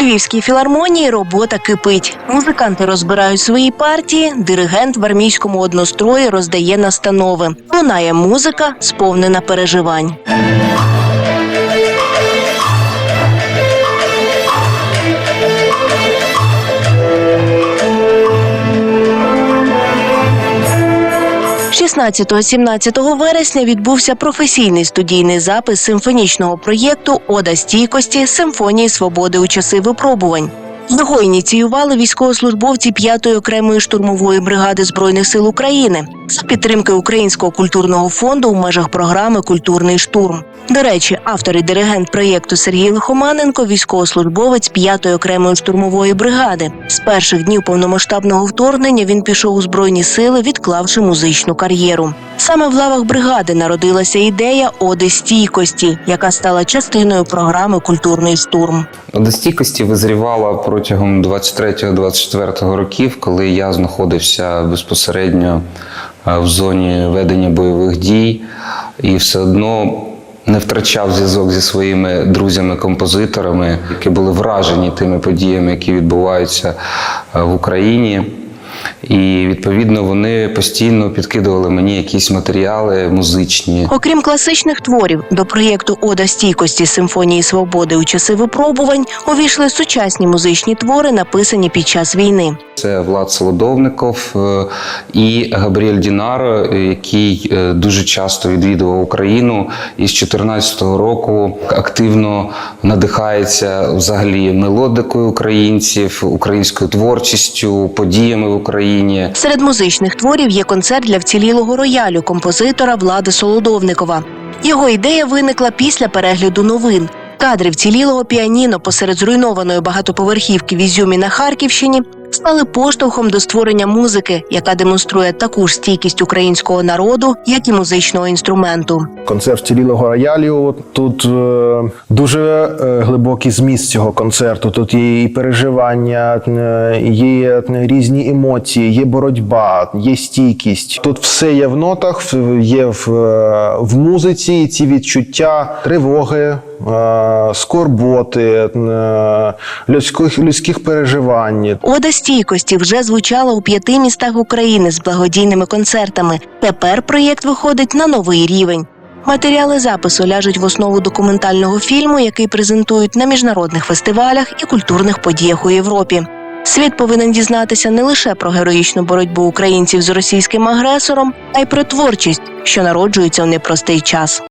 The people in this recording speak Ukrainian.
Львівській філармонії робота кипить. Музиканти розбирають свої партії, диригент в армійському однострої роздає настанови. Лунає музика, сповнена переживань. – 16-17 вересня відбувся професійний студійний запис симфонічного проєкту Ода стійкості Симфонії свободи у часи випробувань. Його ініціювали військовослужбовці 5-ї окремої штурмової бригади збройних сил України за підтримки Українського культурного фонду у межах програми Культурний штурм. До речі, автор і диригент проєкту Сергій Лихоманенко, військовослужбовець 5-ї окремої штурмової бригади. З перших днів повномасштабного вторгнення він пішов у збройні сили, відклавши музичну кар'єру. Саме в лавах бригади народилася ідея Оди стійкості, яка стала частиною програми Культурний штурм. До стійкості визрівала протягом 23-24 років, коли я знаходився безпосередньо е, в зоні ведення бойових дій і все одно не втрачав зв'язок зі своїми друзями-композиторами, які були вражені тими подіями, які відбуваються е, в Україні. І відповідно вони постійно підкидували мені якісь матеріали музичні. Окрім класичних творів, до проєкту Ода стійкості симфонії свободи у часи випробувань увійшли сучасні музичні твори, написані під час війни. Це Влад Солодовников е, і Габріель Дінаро, е, який е, дуже часто відвідував Україну і з 2014 року активно надихається взагалі мелодикою українців, українською творчістю, подіями в Україні. Серед музичних творів є концерт для вцілілого роялю композитора Влади Солодовникова. Його ідея виникла після перегляду новин. Кадри вцілілого піаніно посеред зруйнованої багатоповерхівки в Ізюмі на Харківщині стали поштовхом до створення музики, яка демонструє таку ж стійкість українського народу, як і музичного інструменту. Концерт цілілого роялю. Тут е, дуже е, глибокий зміст цього концерту. Тут є і переживання, е, є різні емоції, є боротьба, є стійкість. Тут все є в нотах, є в, е, в музиці і ці відчуття тривоги, е, скорботи, е, людських, людських переживань. Ода стійкості вже звучала у п'яти містах України з благодійними концертами. Тепер проєкт виходить на новий рівень. Матеріали запису ляжуть в основу документального фільму, який презентують на міжнародних фестивалях і культурних подіях у Європі. Світ повинен дізнатися не лише про героїчну боротьбу українців з російським агресором, а й про творчість, що народжується у непростий час.